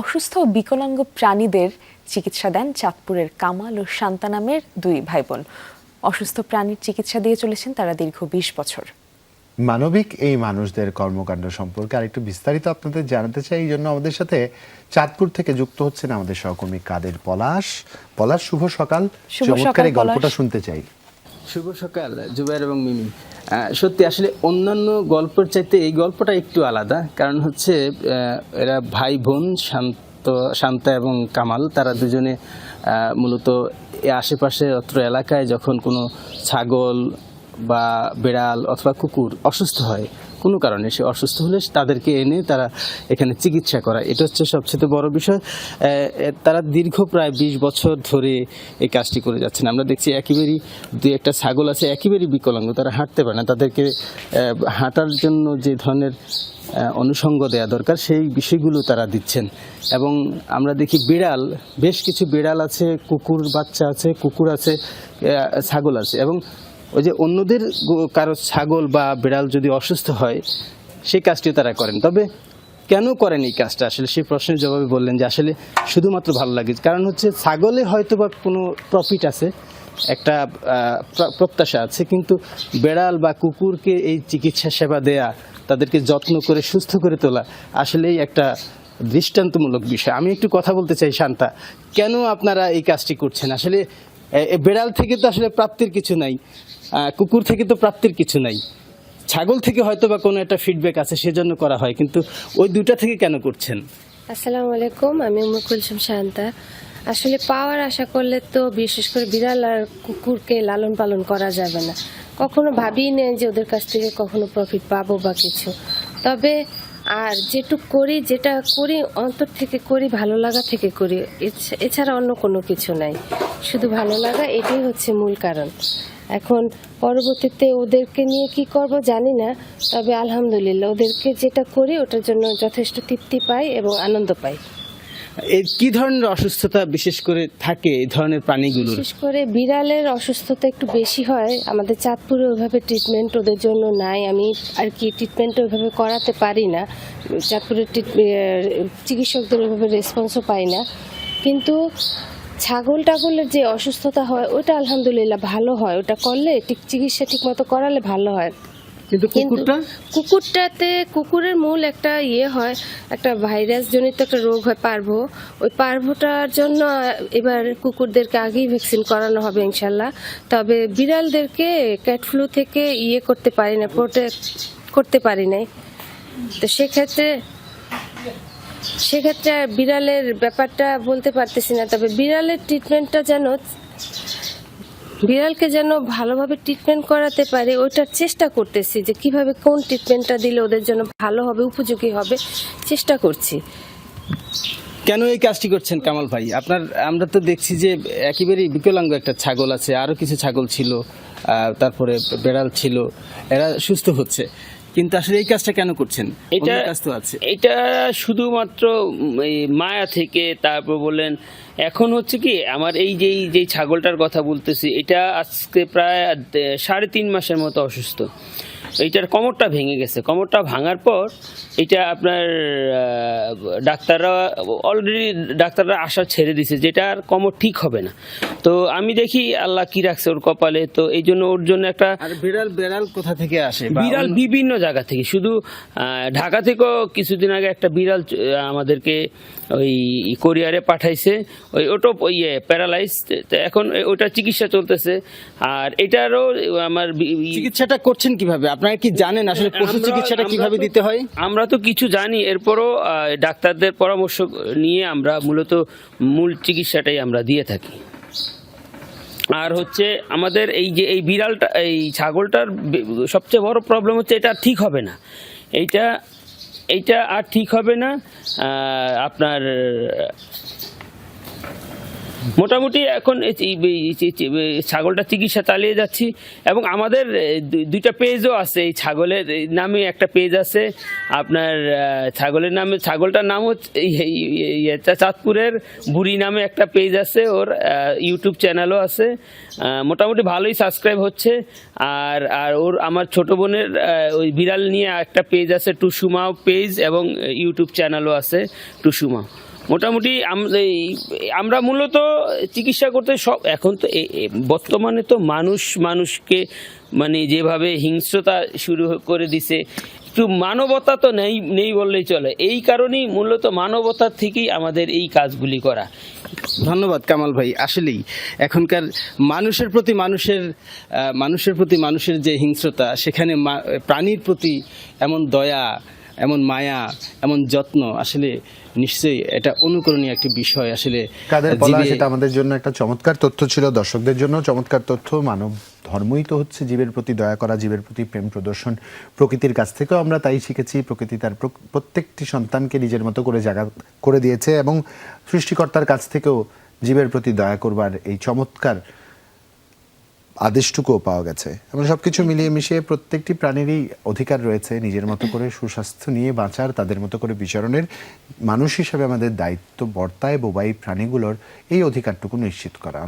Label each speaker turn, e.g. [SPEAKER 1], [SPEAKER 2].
[SPEAKER 1] অসুস্থ ও বিকলাঙ্গ প্রাণীদের চিকিৎসা দেন চাঁদপুরের কামাল ও শান্তা নামের দুই ভাই বোন অসুস্থ প্রাণীর চিকিৎসা দিয়ে চলেছেন তারা দীর্ঘ বিশ বছর।
[SPEAKER 2] মানবিক এই মানুষদের কর্মকাণ্ড সম্পর্কে আরেকটু বিস্তারিত আপনাদের জানাতে চাই এই জন্য আমাদের সাথে চাঁদপুর থেকে যুক্ত হচ্ছেন আমাদের সহকর্মী কাদের পলাশ। পলাশ শুভ সকাল। চমৎকার এই গল্পটা শুনতে চাই।
[SPEAKER 3] শুভ সকাল, জুবাইর এবং মিমি। সত্যি, আসলে অন্যান্য গল্পের চাইতে এই গল্পটা একটু আলাদা। কারণ হচ্ছে এরা ভাই, বোন, শান্ত, শান্তা এবং কামাল। তারা দুজনে মূলত আশেপাশে অত্র এলাকায় যখন কোনো ছাগল বা বেড়াল অথবা কুকুর অসুস্থ হয় কোনো কারণে সে অসুস্থ হলে তাদেরকে এনে তারা এখানে চিকিৎসা করা এটা হচ্ছে সবচেয়ে বড় বিষয়। তারা দীর্ঘ প্রায় বিশ বছর ধরে এই কাজটি করে যাচ্ছেন। আমরা দেখছি একেবারেই দু একটা ছাগল আছে, একেবারেই বিকলাঙ্গ। তারা হাঁটতে পারে না। তাদেরকে হাঁটার জন্য যে ধরনের অনুষঙ্গ দেওয়া দরকার, সেই বিষয়গুলো তারা দিচ্ছেন। এবং আমরা দেখি বিড়াল, বেশ কিছু বিড়াল আছে, কুকুর বাচ্চা আছে, কুকুর আছে ছাগল আছে। এবং ওই যে অন্যদের কারও ছাগল বা বিড়াল যদি অসুস্থ হয়, সেই কাজটিও তারা করেন। তবে কেন করেন এই কাজটা? আসলে সেই প্রশ্নের জবাবে বললেন যে, আসলে শুধুমাত্র ভালো লাগে। কারণ হচ্ছে ছাগলে হয়তো বা কোনো প্রফিট আছে, একটা প্রত্যাশা আছে, কিন্তু বেড়াল বা কুকুরকে এই চিকিৎসা সেবা দেয়া, তাদেরকে যত্ন করে, সুস্থ করে তোলা, আসলেই একটা দৃষ্টান্তমূলক বিষয়। আমি একটু কথা বলতে চাই শান্তা, কেন আপনারা এই কাজটি করছেন? আসলে বেড়াল থেকে তো আসলে প্রাপ্তির কিছু নাই কুকুর থেকে তো প্রাপ্তির কিছু নাই। ছাগল থেকে হয়তো বা কোনো একটা ফিডব্যাক আছে, সেজন্য করা হয়, কিন্তু ওই দুটা থেকে কেন করছেন?
[SPEAKER 4] আসসালামু আলাইকুম, আমি কুলসুম শান্তা। আসলে পাওয়ার আশা করলে তো বিশেষ করে বিড়াল আর কুকুরকে লালন পালন করা যাবে না। কখনো ভাবিই নেই যে ওদের কাছ থেকে কখনো প্রফিট পাবো বা কিছু। তবে আর যেটুক করি, যেটা করি, অন্তর থেকে করি, ভালো লাগা থেকে করি, এছ- এছাড়া অন্য কোনো কিছু নাই। শুধু ভালো লাগা এটাই হচ্ছে মূল কারণ। এখন পরবর্তীতে ওদেরকে নিয়ে কি করব জানি না তবে আলহামদুলিল্লাহ ওদেরকে যেটা করি ওটার জন্য যথেষ্ট তৃপ্তি পাই এবং আনন্দ পাই।
[SPEAKER 3] কি ধরনের অসুস্থতা বিশেষ করে থাকে এই ধরনের প্রাণীগুলোর?
[SPEAKER 4] বিশেষ করে বিড়ালের অসুস্থতা একটু বেশি হয়। আমাদের চাঁদপুরে ওইভাবে ট্রিটমেন্ট ওদের জন্য নাই। আমি আর কি ট্রিটমেন্ট ওইভাবে করাতে পারি না। চাঁদপুরের চিকিৎসকদের ওইভাবে রেসপন্সও পাই না। কিন্তু ছাগল টাগলের যে অসুস্থতা হয় ওটা আলহামদুলিল্লাহ ভালো হয়। ওটা করলে ঠিক চিকিৎসা ঠিক মতো করালে ভালো হয়।
[SPEAKER 3] কিন্তু কুকুরটা?
[SPEAKER 4] কুকুরটাতে কুকুরের মূল একটা ইয়ে হয় একটা ভাইরাস জনিত একটা রোগ হয় পার্ভো। ওই পার্ভোটার জন্য এবার কুকুরদেরকে আগেই ভ্যাকসিন করানো হবে ইনশাল্লাহ। তবে বিড়ালদেরকে ক্যাট ফ্লু থেকে ইয়ে করতে পারি না প্রোটেক্ট করতে পারি নাই। তো সেক্ষেত্রে সেক্ষেত্রে বিড়ালের ব্যাপারটা বলতে পারতেছি না, তবে বিড়ালের ট্রিটমেন্টটা যেন বিড়ালকে যেন ভালোভাবে ট্রিটমেন্ট করাতে পারে, ওইটার চেষ্টা করতেছি যে কীভাবে কোন ট্রিটমেন্টটা দিলে ওদের জন্য ভালো হবে, উপযোগী হবে, চেষ্টা করছি।
[SPEAKER 3] কেন এই কাজটি করছেন কামাল ভাই? আপনার, আমরা তো দেখছি যে একেবারেই বিকলাঙ্গ একটা ছাগল আছে আরও কিছু ছাগল ছিল তারপরে বেড়াল ছিল, এরা সুস্থ হচ্ছে। কিন্তু আসলে এই কাজটা কেন করছেন?
[SPEAKER 5] এটা
[SPEAKER 3] কাজ তো আছে।
[SPEAKER 5] এটা শুধুমাত্র এই মায়া থেকে তারপর বলেন এখন হচ্ছে কি আমার এই যেই যে ছাগলটার কথা বলতেছি এটা আজকে প্রায় সাড়ে তিন মাসের মতো অসুস্থ। এইটার কোমরটা ভেঙে গেছে। কোমরটা ভাঙার পর এটা আপনার ডাক্তাররা অলরেডি ডাক্তাররা আশা ছেড়ে দিছে যেটা আর কোমর ঠিক হবে না। তো আমি দেখি আল্লাহ কি রাখছে ওর কপালে। তো এই জন্য ওর জন্য একটা
[SPEAKER 3] বিড়াল বেড়াল কোথা থেকে আসে?
[SPEAKER 5] বিড়াল বিভিন্ন জায়গা থেকে। শুধু ঢাকা থেকেও কিছুদিন আগে একটা বিড়াল আমাদেরকে ওই কোরিয়ারে পাঠাইছে। ওই ওটো ইয়ে প্যারালাইজ এখন ওটা চিকিৎসা চলতেছে। আর এটারও আমার
[SPEAKER 3] চিকিৎসাটা করছেন কীভাবে? আপনারা কি জানেন আসলে পশু চিকিৎসাটা কীভাবে দিতে হয়?
[SPEAKER 5] আমরা তো কিছু জানি এরপরও ডাক্তারদের পরামর্শ নিয়ে আমরা মূলত মূল চিকিৎসাটাই আমরা দিয়ে থাকি। আর হচ্ছে আমাদের এই যে এই বিড়ালটা এই ছাগলটার সবচেয়ে বড় প্রবলেম হচ্ছে এটা ঠিক হবে না। এইটা এইটা আর ঠিক হবে না। আপনার মোটামুটি এখন ছাগলটা চিকিৎসা চালিয়ে যাচ্ছি এবং আমাদের দুইটা পেজও আছে এই ছাগলের নামে একটা পেজ আছে। আপনার ছাগলের নামে, ছাগলটার নাম হচ্ছে চাঁদপুরের বুড়ি নামে একটা পেজ আছে। ওর ইউটিউব চ্যানেলও আছে। মোটামুটি ভালোই সাবস্ক্রাইব হচ্ছে। আর আর ওর, আমার ছোট বোনের ওই বিড়াল নিয়ে একটা পেজ আছে টুসুমা পেজ এবং ইউটিউব চ্যানেলও আছে টুসুমা। মোটামুটি আমরা মূলত চিকিৎসা করতে সব এখন তো বর্তমানে তো মানুষ মানুষকে মানে যেভাবে হিংস্রতা শুরু করে দিছে, একটু মানবতা তো নেই নেই বললেই চলে। এই কারণেই মূলত মানবতার থেকেই আমাদের এই কাজগুলি করা।
[SPEAKER 3] ধন্যবাদ কামাল ভাই। আসলেই এখনকার মানুষের প্রতি মানুষের মানুষের প্রতি মানুষের যে হিংস্রতা, সেখানে প্রাণীর প্রতি এমন দয়া, এমন মায়া, এমন যত্ন, আসলে নিশ্চয়ই এটা অনুকরণীয় একটি বিষয় আসলে
[SPEAKER 2] কাদের
[SPEAKER 3] জীবে-
[SPEAKER 2] এটা আমাদের জন্য একটা চমৎকার তথ্য ছিল দর্শকদের জন্য চমৎকার তথ্য। মানব ধর্মই তো হচ্ছে জীবের প্রতি দয়া করা জীবের প্রতি প্রেম প্রদর্শন। প্রকৃতির কাছ থেকেও আমরা তাই শিখেছি প্রকৃতি তার প্রত্যেকটি সন্তানকে নিজের মতো করে জায়গা করে দিয়েছে এবং সৃষ্টিকর্তার কাছ থেকেও জীবের প্রতি দয়া করবার এই চমৎকার আদেশটুকুও পাওয়া গেছে। এবং সব কিছু মিলিয়ে মিশিয়ে প্রত্যেকটি প্রাণীরই অধিকার রয়েছে নিজের মতো করে সুস্বাস্থ্য নিয়ে বাঁচার, তাদের মতো করে বিচরণের। মানুষ হিসেবে আমাদের দায়িত্ব বর্তায় বোবাই প্রাণীগুলোর এই অধিকারটুকু নিশ্চিত করা।